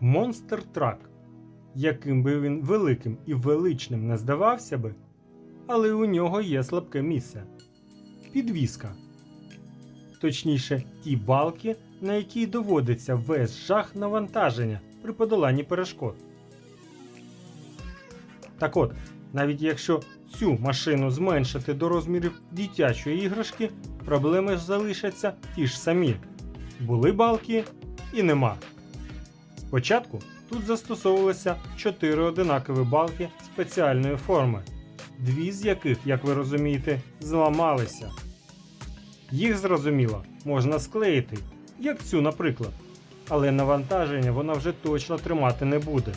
Монстр Трак. Яким би він великим і величним не здавався би, але у нього є слабке місце підвіска. Точніше, ті балки, на які доводиться весь жах навантаження при подоланні перешкод. Так от, навіть якщо цю машину зменшити до розмірів дитячої іграшки, проблеми ж залишаться ті ж самі. Були балки і нема. Спочатку тут застосовувалися чотири одинакові балки спеціальної форми, дві з яких, як ви розумієте, зламалися. Їх зрозуміло можна склеїти, як цю, наприклад, але навантаження вона вже точно тримати не буде,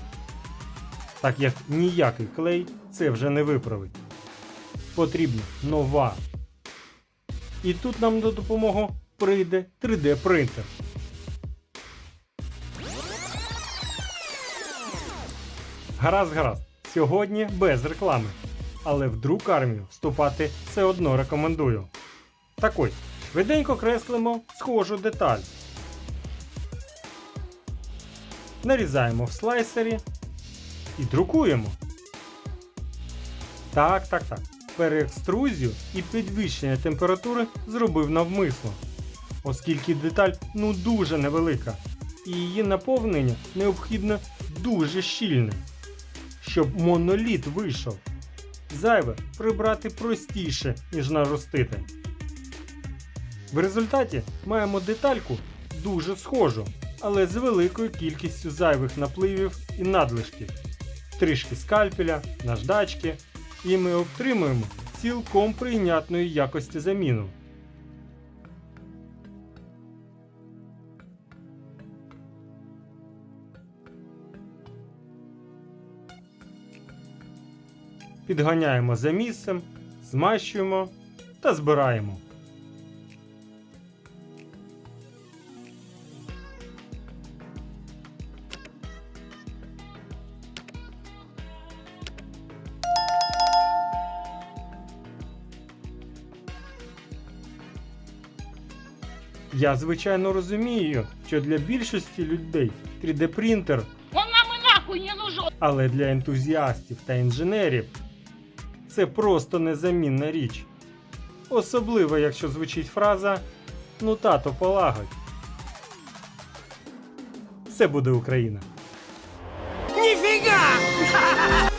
так як ніякий клей це вже не виправить. Потрібна нова. І тут нам до допомоги прийде 3D принтер. Гаразд, гаразд. Сьогодні без реклами. Але в друк армію вступати все одно рекомендую. Так ось, швиденько креслимо схожу деталь. Нарізаємо в слайсері і друкуємо. Так, так, так. Переекструзію і підвищення температури зробив навмисно, оскільки деталь ну дуже невелика, і її наповнення необхідно дуже щільне, щоб моноліт вийшов. Зайве прибрати простіше, ніж наростити. В результаті маємо детальку дуже схожу, але з великою кількістю зайвих напливів і надлишків, трішки скальпеля, наждачки, і ми отримуємо цілком прийнятної якості заміну. Підганяємо за місцем, змащуємо та збираємо. Я звичайно розумію, що для більшості людей 3D принтер, Он нам и нахуй не нужен. але для ентузіастів та інженерів це просто незамінна річ. Особливо, якщо звучить фраза Ну тато полагодь. Все буде Україна. Нифига!